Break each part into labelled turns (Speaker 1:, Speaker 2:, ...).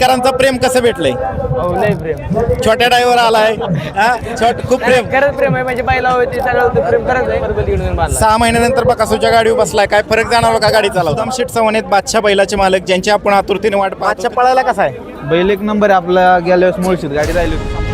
Speaker 1: करांचं प्रेम कसं भेटलंय?
Speaker 2: हो लय प्रेम.
Speaker 1: छोट्या ड्रायव्हर आलाय हा? छोट खूप प्रेम.
Speaker 2: खरंच प्रेम आहे म्हणजे बायला होती सगळं होतं प्रेम करत आहे.
Speaker 1: सहा महिन्यानंतर बकासूच्या गाडीवर बसलाय. काय फरक जाणवला का गाडी चालवतो? दमशेट चव्हाण आहेत बादशाह बैलाचे मालक ज्यांची आपण आतुरतेने वाट पाहतो पळायला कसा आहे?
Speaker 3: बैल एक नंबर आहे आपला गेल्या वेळेस मुळशीत गाडी राहिली होती.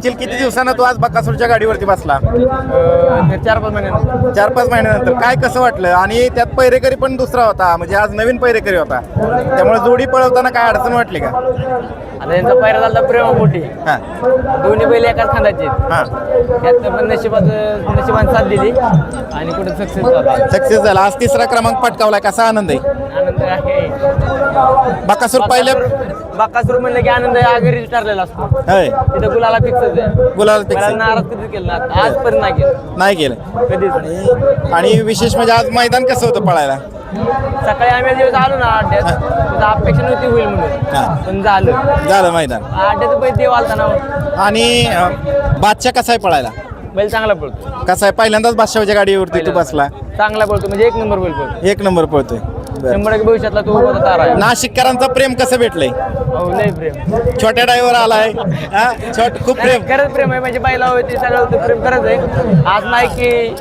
Speaker 1: म्हणशील किती दिवसानं तू आज बकासूरच्या गाडीवरती बसला?
Speaker 2: चार पाच महिन्यानंतर.
Speaker 1: चार पाच महिन्यानंतर. काय कसं वाटलं? आणि त्यात पैरेकरी पण दुसरा होता म्हणजे आज नवीन पैरेकरी होता. त्यामुळे जोडी पळवताना काय अडचण वाटली का?
Speaker 2: आता यांचा पहिला झाला प्रेमापोटी
Speaker 1: हा.
Speaker 2: दोन्ही बैल एकाच खांदाचे
Speaker 1: हा.
Speaker 2: त्यात पण नशिबात नशिबाने साथ दिली आणि कुठे सक्सेस झाला.
Speaker 1: सक्सेस झाला. आज तिसरा क्रमांक पटकावलाय कसा आनंद आहे?
Speaker 2: आनंद आहे.
Speaker 1: बकासूर पहिल्या
Speaker 2: बाकासूर म्हणलं की आनंद आगरी ठरलेला असतो.
Speaker 1: होय.
Speaker 2: तिथं गुलाला फिक्सच आहे.
Speaker 1: गुलाल
Speaker 2: मला
Speaker 1: फिक्स
Speaker 2: नाराज कधी केलं ना आजपर्यंत नाही केलं.
Speaker 1: नाही केलं.
Speaker 2: कधीच नाही.
Speaker 1: आणि विशेष म्हणजे आज मैदान कसं होतं पळायला?
Speaker 2: सकाळी आम्ही दिवस आलो ना अड्ड्यात त्याचा अपेक्षा नव्हती होईल. म्हणून. पण झालं.
Speaker 1: झालं मैदान.
Speaker 2: अड्ड्यात बैल देव आलता ना.
Speaker 1: आणि बादशाह कसा आहे पळायला?
Speaker 2: बैल चांगला पळतो
Speaker 1: कसा आहे? पहिल्यांदाच बादशाहच्या गाडीवरती तू बसला.
Speaker 2: चांगला पळतो म्हणजे एक नंबर बैल पळतो
Speaker 1: एक नंबर पळतोय.
Speaker 2: शंभर टक्के भविष्यातला तो उभा तारा आहे.
Speaker 1: नाशिककरांचं प्रेम कसं भेटलंय?
Speaker 2: हो लय प्रेम.
Speaker 1: छोट्या ड्रायव्हर आलाय. हा? छोट खूप प्रेम.
Speaker 2: खरंच प्रेम आहे. म्हणजे बायला होती सगळं होतं. प्रेम करत आहे. आज नाही की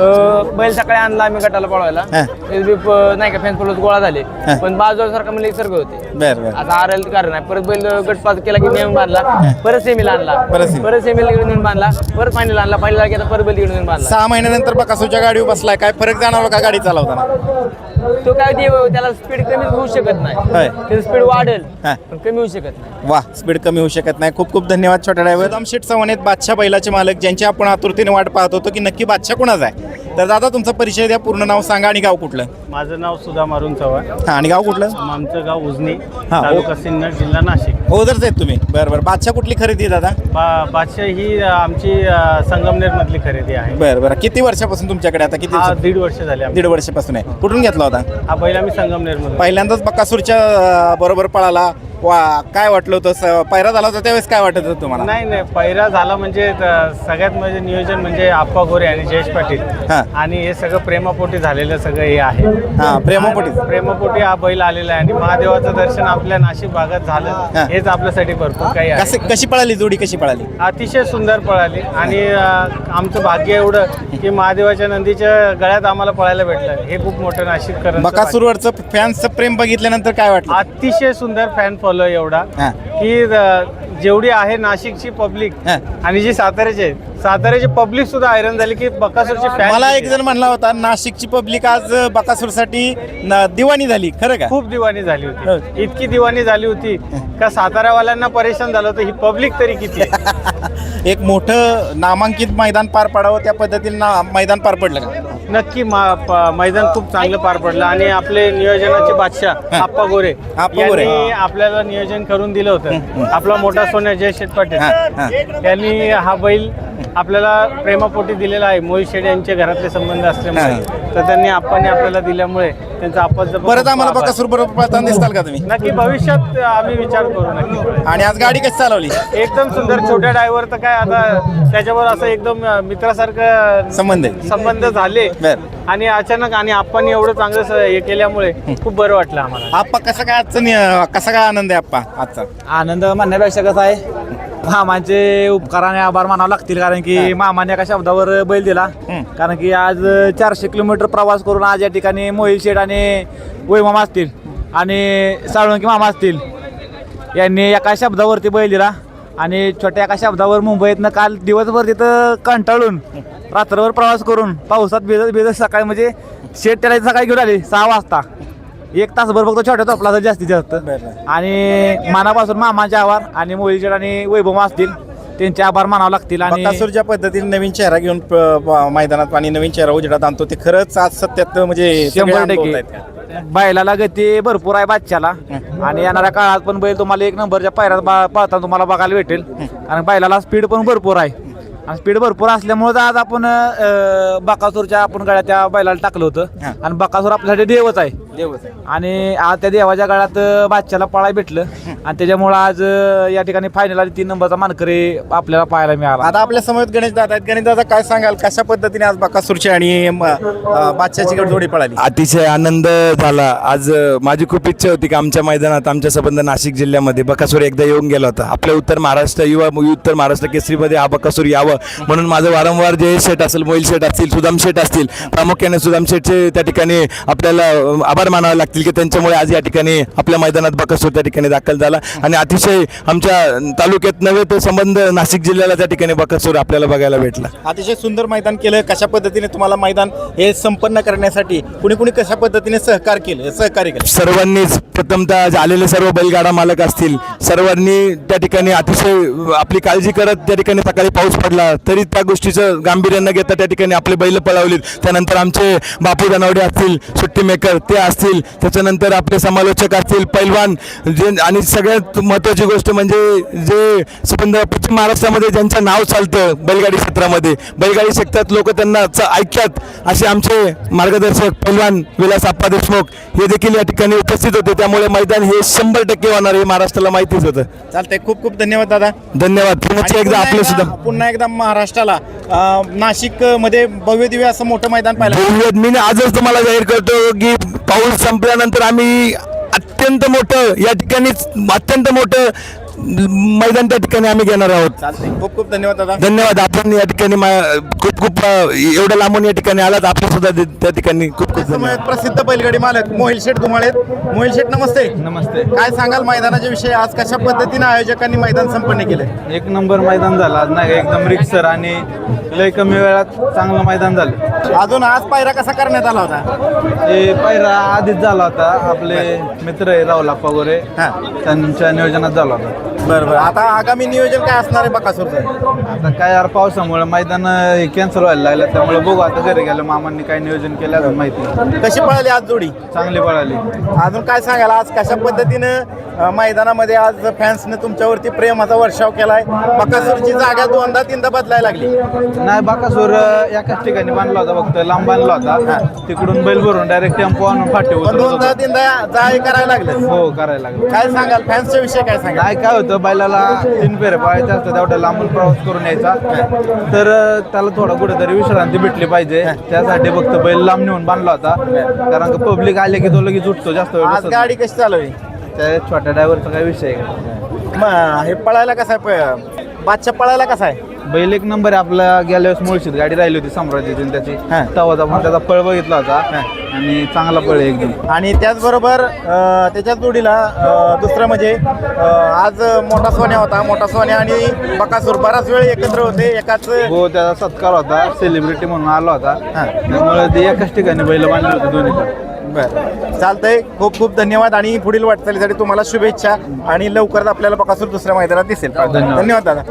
Speaker 2: अं, बैल सकाळी आणला आम्ही गटाला पळवायला.
Speaker 1: हा.
Speaker 2: प- नाही का फॅन्स पळवत गोळा झाले.
Speaker 1: हा.
Speaker 2: पण बाजूला सारखा म्हणजे सर्ग होते.
Speaker 1: बर बर.
Speaker 2: आता आर एल कारण आहे. परत बैल गटपास केला की नियम बांधला. परत सेमीला आणला.
Speaker 1: परत semi.
Speaker 2: परत सेमीला घेऊन बांधला. परत फायनल आणला. फायनल की आता परत बैल घेऊन बांधला.
Speaker 1: सहा महिन्यानंतर बकासूच्या गाडीवर बसलाय. काय फरक जाणवला का गाडी चालवताना?
Speaker 2: तो काय देव त्याला स्पीड कमी होऊ शकत नाही.
Speaker 1: होय.
Speaker 2: त्याची स्पीड वाढेल
Speaker 1: हा.
Speaker 2: पण कमी होऊ शकत नाही.
Speaker 1: वा स्पीड कमी होऊ शकत नाही. खूप खूप धन्यवाद छोट्या ड्रायव्हर दमशेट चव्हाण आहेत बादशाह बैलाचे मालक ज्यांची आपण आतुरतेने वाट पाहत होतो की नक्की बादशाह कोणाचा आहे? तर दादा तुमचा परिचय द्या पूर्ण नाव सांगा आणि गाव कुठलं?
Speaker 4: माझं नाव सुधा मारून चव्हाण.
Speaker 1: हा आणि गाव कुठलं?
Speaker 4: आमचं गाव उजनी
Speaker 1: हा,
Speaker 4: तालुका सिन्नर जिल्हा नाशिक.
Speaker 1: ओझरच आहेत तुम्ही. बरं बरं. बादशाह कुठली खरेदी आहे दादा?
Speaker 4: बा बादशाह ही अ, आमची संगमनेर मधली खरेदी आहे.
Speaker 1: बरं बरं. किती वर्षापासून तुमच्याकडे आता? किती
Speaker 4: हा दीड वर्ष झाले आमची.
Speaker 1: दीड वर्षापासून आहे. कुठून घेतला होता?
Speaker 4: हा बैल आम्ही संगमनेर मधून
Speaker 1: पहिल्यांदाच बकासूरच्या अं, बरोबर पळाला. वा काय वाटलं होतं? स- पायरा झाला होता त्यावेळेस काय वाटत होतं तुम्हाला?
Speaker 4: नाही नाही. पहिरा झाला म्हणजे सगळ्यात म्हणजे नियोजन म्हणजे आप्पा गोरे आणि जयेश पाटील.
Speaker 1: हा.
Speaker 4: आणि हे सगळं प्रेमापोटी झालेलं सगळं हे आहे.
Speaker 1: हा प्रेमापोटी.
Speaker 4: प्रेमापोटी हा बैल आलेला आहे आणि महादेवाचं दर्शन आपल्या नाशिक भागात. झालं. हेच आपल्यासाठी भरपूर काही आहे.
Speaker 1: कशी कशी पळाली जोडी? कशी पळाली?
Speaker 4: अतिशय सुंदर पळाली. आणि अ, आमचं भाग्य एवढं की महादेवाच्या नंदीच्या गळ्यात आम्हाला पळायला भेटलं. हे खूप मोठं नाशिक
Speaker 1: बकासूरवरचं फॅन्सचं प्रेम बघितल्यानंतर काय वाटलं?
Speaker 4: अतिशय सुंदर फॅन फॉलो एवढा.
Speaker 1: हा.
Speaker 4: की अ, जेवढी आहे नाशिकची पब्लिक
Speaker 1: हा.
Speaker 4: आणि जी साताऱ्याची आहे साताऱ्याची पब्लिक सुद्धा हैराण झाली की बकासूरची फॅन
Speaker 1: मला एक जण म्हणला होता नाशिकची पब्लिक आज बकासूरसाठी न- दिवाणी झाली खरं का?
Speaker 4: खूप दिवाणी झाली
Speaker 1: हो.
Speaker 4: होती इतकी दिवाणी झाली होती. का सातारावाल्यांना परेशान झालं होतं? ही पब्लिक तरी किती आहे?
Speaker 1: एक मोठं नामांकित मैदान पार पाडावं त्या पद्धतीने ना मैदान पार पडलं का?
Speaker 4: नक्की मा- प- मैदान खूप चांगलं पार पडलं. आणि आपले नियोजनाचे बादशाह आप्पा गोरे
Speaker 1: आप्पा गोरे.
Speaker 4: यांनी आपल्याला नियोजन करून दिलं होतं. आपला मोठा सोन्या जय शेठ पाटील.
Speaker 1: हा, हा.
Speaker 4: त्यांनी हा बैल आपल्याला प्रेमापोटी दिलेला आहे. मोहित शेठ यांचे घरातले संबंध असल्यामुळे. तर त्यांनी आप्पाने आपल्याला दिल्यामुळे त्यांचा आप्पाचं
Speaker 1: परत आम्हाला बकासूर बरोबर पळताना दिसताल का तुम्ही?
Speaker 4: नक्की भविष्यात आम्ही विचार करू नक्की.
Speaker 1: आणि आज गाडी कशी चालवली?
Speaker 4: एकदम सुंदर. छोट्या ड्रायव्हर तर काय आता त्याच्यावर असं एकदम मित्रासारखं
Speaker 1: संबंध आहे.
Speaker 4: संबंध झाले. आणि अचानक आणि आपण एवढं चांगलं स- हे केल्यामुळे खूप बरं वाटलं आम्हाला.
Speaker 1: आप्पा कसा काय आजचा कसा काय आनंद आहे आप्पा आजचा?
Speaker 3: आनंद म्हणण्यापेक्षा कसं आहे मामांचे उपकार आणि आभार मानावं लागतील कारण की मामाने एका शब्दावर बैल दिला. कारण की आज चारशे किलोमीटर प्रवास करून आज या ठिकाणी मोहिल शेठ आणि वै मामा असतील आणि साळुंकी मामा असतील. यांनी एका शब्दावरती बैल दिला आणि छोट्या एका शब्दावर मुंबईतनं काल दिवसभर तिथं कंटाळून रात्रभर प्रवास करून पावसात भिजत भिजत सकाळी म्हणजे शेट त्याला सकाळी घेऊन आले सहा वाजता. एक तासभर फक्त छोट्या टोपला जास्तीत जास्त. आणि मनापासून मामाचे आभार आणि मोहिल शेठ आणि वैभव असतील त्यांचे आभार मानावं लागतील आणि
Speaker 1: बकासूर ज्या पद्धतीने नवीन चेहरा घेऊन प- मैदानात आणि नवीन चेहरा उजेडात आणतो. ते खरंच आज सत्यात म्हणजे सगळे
Speaker 3: शंभर
Speaker 1: अनुभवत आहेत. का?
Speaker 3: टक्के बैलाला गती भरपूर आहे बादशाला. आणि येणाऱ्या काळात पण बैल तुम्हाला एक नंबरच्या पायऱ्यात बा- पळताना तुम्हाला बघायला भेटेल. आणि बैलाला स्पीड पण भरपूर आहे. आणि स्पीड भरपूर असल्यामुळे आज आपण अं, बकासूरच्या आपण गाड्या त्या बैलाला टाकलं
Speaker 1: हा.
Speaker 3: होतं आणि बकासूर आपल्यासाठी देवच आहे.
Speaker 1: देवच आहे.
Speaker 3: आणि आज त्या देवाच्या काळात बादशाला पळाय भेटलं. आणि त्याच्यामुळं आज अं, या ठिकाणी फायनल आणि तीन नंबरचा मानकरी आपल्याला पाहायला मिळाला.
Speaker 1: आता आपल्यासमोर गणेश दादा आहेत. गणेश दादा काय सांगाल? कशा पद्धतीने आज बकासूरची आणि म, अ, बादशाची गड जोडी पळाली?
Speaker 5: अतिशय आनंद झाला. आज अ, माझी खूप इच्छा होती की आमच्या मैदानात आमच्या संबंध नाशिक जिल्ह्यामध्ये बकासूर एकदा येऊन गेला होता. आपल्या उत्तर महाराष्ट्र युवा उत्तर महाराष्ट्र केसरीमध्ये हा बकासूर यावं. म्हणून माझं वारंवार जय शेठ असेल मोहिल शेठ असतील सुदाम शेठ असतील प्रामुख्याने सुदाम शेठचे त्या ठिकाणी आपल्याला आभार मानावे लागतील की त्यांच्यामुळे आज या ठिकाणी आपल्या मैदानात बकासूर त्या ठिकाणी दाखल झाला. आणि अतिशय आमच्या तालुक्यात नव्हे तर संबंध नाशिक जिल्ह्याला त्या ठिकाणी बकासूर आपल्याला बघायला भेटला.
Speaker 1: अतिशय सुंदर मैदान केलं. कशा पद्धतीने तुम्हाला मैदान हे संपन्न करण्यासाठी कुणी कुणी कशा पद्धतीने सहकार केलं सहकार्य केलं?
Speaker 5: सर्वांनीच प्रथमतः आलेले सर्व बैलगाडा मालक असतील. सर्वांनी त्या ठिकाणी अतिशय आपली काळजी करत त्या ठिकाणी सकाळी पाऊस पडला तरी त्या गोष्टीचं गांभीर्य न घेता त्या ठिकाणी आपले बैल पळावलीत. त्यानंतर आमचे बापू दनावडे असतील सुट्टी मेकर ते असतील त्याच्यानंतर आपले समालोचक असतील पैलवान जे आणि सगळ्यात महत्त्वाची गोष्ट म्हणजे जे समजा पश्चिम महाराष्ट्रामध्ये ज्यांचं नाव चालतं बैलगाडी क्षेत्रामध्ये. बैलगाडी क्षेत्रात लोक त्यांना च- ऐकतात. असे आमचे मार्गदर्शक पैलवान विलास आप्पा देशमुख हे देखील या ठिकाणी उपस्थित होते. त्यामुळे मैदान हे शंभर टक्के होणार हे महाराष्ट्राला माहितीच होतं.
Speaker 1: चालतंय. खूप खूप धन्यवाद दादा.
Speaker 5: धन्यवाद. पुन्हा एकदा आपलं सुद्धा.
Speaker 1: पुन्हा एकदा महाराष्ट्राला नाशिकमध्ये भव्य दिव्य असं मोठं मैदान पाहिलं.
Speaker 5: धन्यवाद मी आजच तुम्हाला जाहीर करतो की पाऊस संपल्यानंतर आम्ही अत्यंत मोठं या ठिकाणी अत्यंत मोठं मैदान त्या ठिकाणी आम्ही घेणार आहोत.
Speaker 1: चालतंय. खूप खूप धन्यवाद दादा.
Speaker 5: धन्यवाद. आपण या ठिकाणी मा- खूप खूप अ, एवढ्या लांबून या ठिकाणी आलात. आपण सुद्धा ते- त्या ठिकाणी खूप खूप धन्यवाद.
Speaker 1: प्रसिद्ध बैलगाडी मालक मोहिल शेठ धुमाळे. मोहिल शेठ नमस्ते.
Speaker 6: नमस्ते.
Speaker 1: काय सांगाल मैदानाच्या विषयी? आज कशा पद्धतीने आयोजकांनी मैदान संपन्न केलं
Speaker 6: एक नंबर मैदान झालं. आज नाही का एकदम रिक्सर आणि लय कमी वेळात चांगलं मैदान झालं.
Speaker 1: अजून आज पायरा कसा करण्यात आला होता?
Speaker 6: हे पहिला आधीच झाला होता. आपले मित्र आहे राहुल आप्पा गोरे.
Speaker 1: हा.
Speaker 6: त्यांच्या नियोजनात झाला होता.
Speaker 1: बरं बरं. आता आगामी नियोजन काय असणार आहे बकासूरचं?
Speaker 6: आता काय यार पावसामुळे मैदान कॅन्सल व्हायला लागलं त्यामुळे बघू आता घरी गेलं मामांनी काय नियोजन केलं अजून माहिती नाही.
Speaker 1: कशी पळाली आज जोडी?
Speaker 6: चांगली पळाली.
Speaker 1: अजून काय सांगाल आज कशा पद्धतीनं अं, मैदानामध्ये आज फॅन्सने तुमच्यावरती प्रेमाचा वर्षाव केलाय? बकासूरची जागा दोनदा तीनदा बदलायला लागली.
Speaker 6: नाही बाकासूर एकाच ठिकाणी बांधला होता फक्त लांब बांधला होता. तिकडून बैल भरून डायरेक्ट टेम्पो आणून फाटे
Speaker 1: पण
Speaker 6: उतरत
Speaker 1: दोनदा
Speaker 6: होता.
Speaker 1: तीनदा जाय करायला लागलं
Speaker 6: हो करायला लागलं
Speaker 1: काय सांगाल फॅन्सच्या विषयी काय सांगाल?
Speaker 6: नाही काय होतं बैलाला तीन फेरे पाळायचे असतं तेवढा लांबून प्रवास करून यायचा. तर त्याला थोडा कुठेतरी विश्रांती भेटली पाहिजे. त्यासाठी फक्त बैल लांब नेऊन बांधला होता. कारण का पब्लिक आले की तो लगेच उठतो जास्त वेळ
Speaker 1: आज
Speaker 6: बसत नाही.
Speaker 1: गाडी कशी चालवली
Speaker 6: त्या छोट्या ड्रायव्हरचा काय विषय आहे का?
Speaker 1: मग हे पळायला कसा आहे? प- बादशाह पळायला कसा आहे?
Speaker 6: बैल एक नंबर आहे. आपल्या गेल्या वेळेस मुळशीत गाडी राहिली होती सम्राजीची त्याची.
Speaker 1: हा.
Speaker 6: तवाचा पण त्याचा पळ बघितला होता. आणि चांगला पळ आहे एकदम.
Speaker 1: आणि त्याचबरोबर अं, त्याच्याच जोडीला अं, दुसरं म्हणजे अं, आज मोठा सोन्या होता. मोठा सोन्या आणि बकासूर बराच वेळ एकत्र होते. एकाच
Speaker 6: हो त्याचा सत्कार होता. सेलिब्रिटी म्हणून आला होता.
Speaker 1: हा.
Speaker 6: त्यामुळे ते एकाच ठिकाणी बैल बांधले होते दोन्ही पण.
Speaker 1: बरं. चालतंय. खूप खूप धन्यवाद आणि पुढील वाटचालीसाठी तुम्हाला शुभेच्छा आणि लवकरच आपल्याला बकासूर दुसऱ्या मैदानात दिसेल.
Speaker 6: धन्यवाद.
Speaker 1: धन्यवाद दादा.